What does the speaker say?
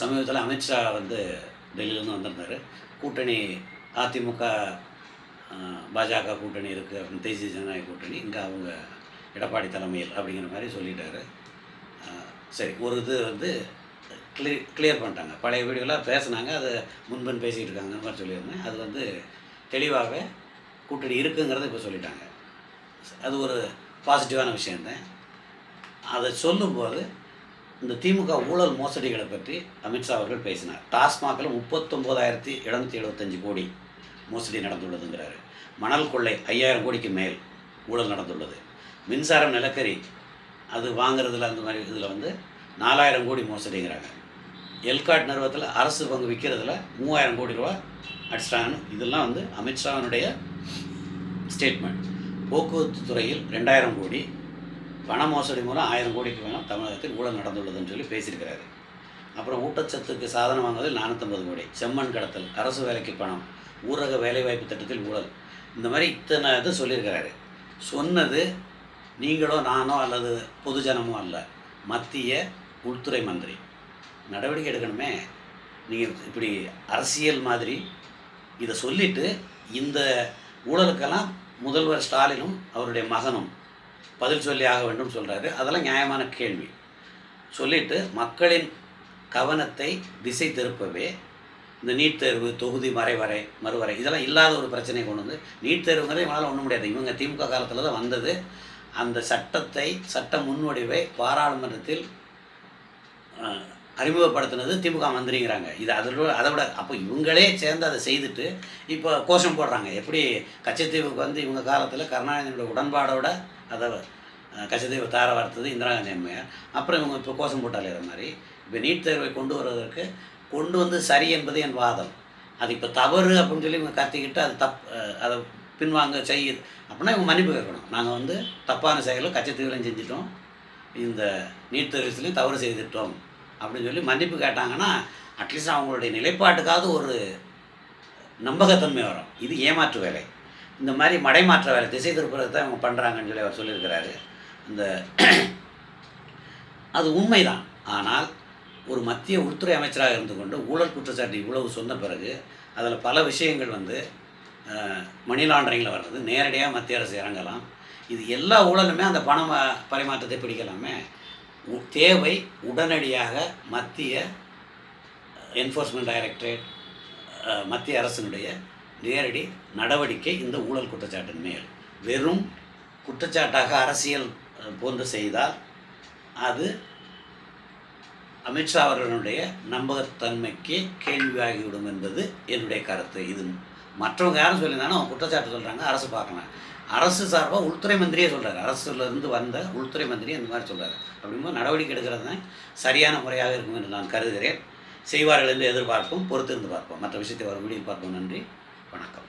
சமீபத்தில் அமித்ஷா வந்து டெல்லியிலேருந்து வந்திருந்தார். கூட்டணி அதிமுக பாஜக கூட்டணி இருக்குது அப்படின்னு தேசிய ஜனநாயக கூட்டணி இங்கே அவங்க எடப்பாடி தலைமையில் அப்படிங்கிற மாதிரி சொல்லிட்டாரு. சரி ஒரு இது வந்து கிளி கிளியர் பண்ணிட்டாங்க. பழைய வீடுகளாக பேசுனாங்க அது முன்பின் பேசிகிட்டு இருக்காங்க மாதிரி சொல்லியிருந்தேன். அது வந்து தெளிவாக கூட்டணி இருக்குங்கிறத இப்போ சொல்லிட்டாங்க. அது ஒரு பாசிட்டிவான விஷயந்தேன் அதை சொல்லும்போது இந்த திமுக ஊழல் மோசடிகளை பற்றி அமித்ஷா அவர்கள் பேசினார். டாஸ்மாகில் முப்பத்தொம்போதாயிரத்தி எழுநூற்றி எழுபத்தஞ்சு கோடி மோசடி நடந்துள்ளதுங்கிறாரு. மணல் கொள்ளை ஐயாயிரம் கோடிக்கு மேல் ஊழல் நடந்துள்ளது. மின்சாரம் நிலக்கரி அது வாங்குறதுல அந்த மாதிரி இதில் வந்து நாலாயிரம் கோடி மோசடிங்கிறாங்க. எல்காட் நிறுவனத்தில் அரசு பங்கு விற்கிறதுல மூவாயிரம் கோடி ரூபா அடிச்சிட்டாங்கன்னு இதெல்லாம் வந்து அமித்ஷாவினுடைய ஸ்டேட்மெண்ட் போக்குவரத்து துறையில் ரெண்டாயிரம் கோடி பண மோசடி மூலம் ஆயிரம் கோடிக்கு மேலும் தமிழகத்தில் ஊழல் நடந்துள்ளதுன்னு சொல்லி பேசியிருக்கிறாரு. அப்புறம் ஊட்டச்சத்துக்கு சாதனம் வாங்குவதில் நானூற்றம்பது கோடி. செம்மண் கடத்தல் அரசு வேலைக்கு பணம் ஊரக வேலைவாய்ப்பு திட்டத்தில் ஊழல். இந்த மாதிரி இத்தனை இது சொல்லியிருக்கிறாரு. சொன்னது நீங்களோ நானோ அல்லது பொதுஜனமோ அல்ல மத்திய உள்துறை மந்திரி. நடவடிக்கை எடுக்கணுமே. நீங்கள் இப்படி அரசியல் மாதிரி இதை சொல்லிவிட்டு இந்த ஊழலுக்கெல்லாம் முதல்வர் ஸ்டாலினும் அவருடைய மகனும் பதில் சொல்லி ஆக வேண்டும் சொல்கிறாரு அதெல்லாம் நியாயமான கேள்வி. சொல்லிட்டு மக்களின் கவனத்தை திசை திருப்பவே இந்த நீட் தேர்வு தொகுதி மறைவரை மறுவரை இதெல்லாம் இல்லாத ஒரு பிரச்சனையை கொண்டு வந்து நீட் தேர்வுங்கிறது இவனால் ஒன்றும் முடியாது. இவங்க திமுக காலத்தில் தான் வந்தது. அந்த சட்டத்தை சட்ட முன்வடிவை பாராளுமன்றத்தில் அறிமுகப்படுத்தினது திமுக மந்திரிங்கிறாங்க. இது அதில் அதை விட அப்போ இவங்களே சேர்ந்து அதை செய்துட்டு இப்போ கோஷம் போடுறாங்க. எப்படி கச்சத்தீவுக்கு வந்து இவங்க காலத்தில் கருணாநிதியோட உடன்பாடோட அதை அஹ், கச்சத்தீவு தார வார்த்தது இந்திரா காந்தி அம்மையார். அப்புறம் இவங்க இப்போ கோஷம் போட்டாலே மாதிரி. இப்போ நீட் தேர்வை கொண்டு வருவதற்கு கொண்டு வந்து சரி என்பது என் வாதம். அது இப்போ தவறு அப்படின்னு சொல்லி இவங்க கத்திக்கிட்டு அது தப் அதை பின்வாங்க செய்யுது. அப்படின்னா இவங்க மன்னிப்பு கேட்கணும். நாங்கள் வந்து தப்பான செயலும் கச்சத்தீவுலையும் செஞ்சிட்டோம். இந்த நீட் தேர்வுலையும் தவறு செய்துட்டோம். அப்படின்னு சொல்லி மன்னிப்பு கேட்டாங்கன்னா அட்லீஸ்ட் அவங்களுடைய நிலைப்பாட்டுக்காவது ஒரு நம்பகத்தன்மை வரும். இது ஏமாற்று வேலை. இந்த மாதிரி மடைமாற்ற வேலை திசை திருப்புறது தான் இவங்க பண்ணுறாங்கன்னு சொல்லி அவர் சொல்லியிருக்கிறாரு. இந்த அது உண்மைதான். ஆனால் ஒரு மத்திய உள்துறை அமைச்சராக இருந்து கொண்டு ஊழல் குற்றச்சாட்டு இவ்வளவு சொன்ன பிறகு அதில் பல விஷயங்கள் வந்து மணி லாண்டரிங்கில் வர்றது நேரடியாக மத்திய அரசு இறங்கலாம். இது எல்லா ஊழலுமே அந்த பண பரிமாற்றத்தை பிடிக்கலாமே. தேவை உடனடியாக மத்திய என்ஃபோர்ஸ்மெண்ட் டைரக்டரேட் மத்திய அரசினுடைய நேரடி நடவடிக்கை இந்த ஊழல் குற்றச்சாட்டின் மேல். வெறும் குற்றச்சாட்டாக அரசியல் போன்று செய்தால் அது அமித்ஷா அவர்களுடைய நம்பகத்தன்மைக்கு கேள்வியாகிவிடும் என்பது என்னுடைய கருத்து. இது மற்றவங்க யாரும் சொல்லியிருந்தாலும் அவங்க குற்றச்சாட்டு சொல்கிறாங்க அரசு பார்க்கலாம் அரசு சார்பாக உள்துறை மந்திரியே சொல்கிறார் அரசுலேருந்து வந்த உள்துறை மந்திரி அந்த மாதிரி சொல்கிறார் அப்படிங்கும்போது நடவடிக்கை எடுக்கிறது தான் சரியான முறையாக இருக்கும் என்று நான் கருதுகிறேன். செய்வார்கள் என்று எதிர்பார்ப்போம் பொறுத்திருந்து பார்ப்போம். மற்ற விஷயத்தை வரும் வீடியோ பார்ப்போம். நன்றி. வணக்கம்.